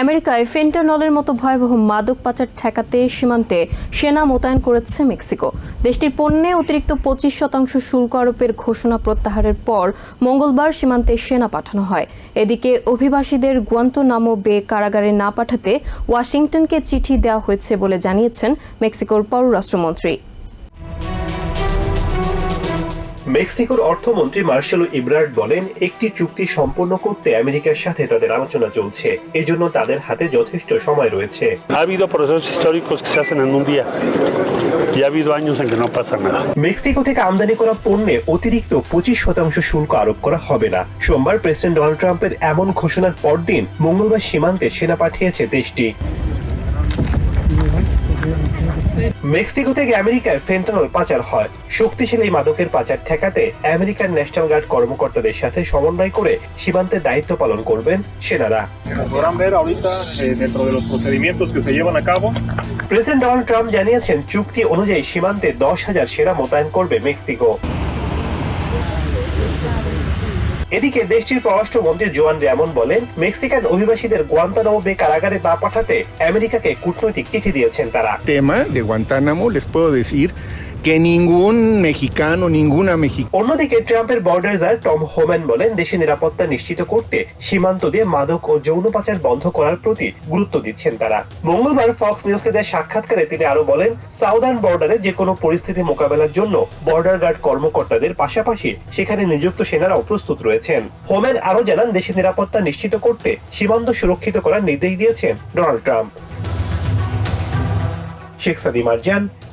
আমেরিকায় ফেন্টানলের মতো ভয়াবহ মাদক পাচার ঠেকাতে সীমান্তে সেনা মোতায়েন করেছে মেক্সিকো। দেশটির পণ্যে অতিরিক্ত পঁচিশ শতাংশ শুল্ক আরোপের ঘোষণা প্রত্যাহারের পর মঙ্গলবার সীমান্তে সেনা পাঠানো হয়। এদিকে অভিবাসীদের গুয়ান্ত গুয়ান্তনামো বে কারাগারে না পাঠাতে ওয়াশিংটনকে চিঠি দেওয়া হয়েছে বলে জানিয়েছেন মেক্সিকোর পররাষ্ট্রমন্ত্রী। মেক্সিকোর অর্থমন্ত্রী মার্শালো ইব্রার্ড বলেন একটি চুক্তি সম্পন্ন করতে আমেরিকার সাথে তাদের আলোচনা চলছে। এজন্য তাদের হাতে যথেষ্ট সময় রয়েছে. মেক্সিকো থেকে আমদানি করা পণ্যে অতিরিক্ত পঁচিশ শতাংশ শুল্ক আরোপ করা হবে না। সোমবার প্রেসিডেন্ট ডোনাল্ড ট্রাম্পের এমন ঘোষণার পরদিন মঙ্গলবার সীমান্তে সেনা পাঠিয়েছে দেশটি। মেক্সিকো থেকে আমেরিকায় ফেন্টানল পাচার হয়। শক্তিশালী মাদকের পাচার ঠেকাতে আমেরিকান ন্যাশনাল গার্ড কর্মকর্তাদের সাথে সমন্বয় করে সীমান্তে দায়িত্ব পালন করবেন সেনারা। প্রেসিডেন্ট ডোনাল্ড ট্রাম্প জানিয়েছেন, চুক্তি অনুযায়ী সীমান্তে দশ হাজার সেরা মোতায়েন করবে মেক্সিকো। এদিকে দেশটির পররাষ্ট্রমন্ত্রী জোয়ান রেমন বলেন মেক্সিকান অভিবাসীদের গুয়ান্তানামো বে কারাগারে না পাঠাতে আমেরিকাকে কূটনৈতিক চিঠি দিয়েছেন তারা। Tema de Guantánamo, les que ningún mexicano, ninguna mexicana অন্যদিকে ট্রাম্পের বর্ডার টম হোম্যান বলেন দেশে নিরাপত্তা নিশ্চিত করতে সীমান্ত দিয়ে মাদক ও যৌন পাচার বন্ধ করার প্রতি গুরুত্ব দিচ্ছেন তারা। মঙ্গলবার ফক্স নিউজকে দেয় সাক্ষাৎকারে তিনি আরও বলেন সাউদার্ন বর্ডারে যে কোনো পরিস্থিতি মোকাবেলার জন্য বর্ডার গার্ড কর্মকর্তাদের পাশাপাশি সেখানে নিযুক্ত সেনারাও প্রস্তুত রয়েছেন। হোম্যান আরও জানান দেশের নিরাপত্তা নিশ্চিত করতে সীমান্ত সুরক্ষিত করার নির্দেশ দিয়েছেন Donald Trump. Sheikh Sadi Marjan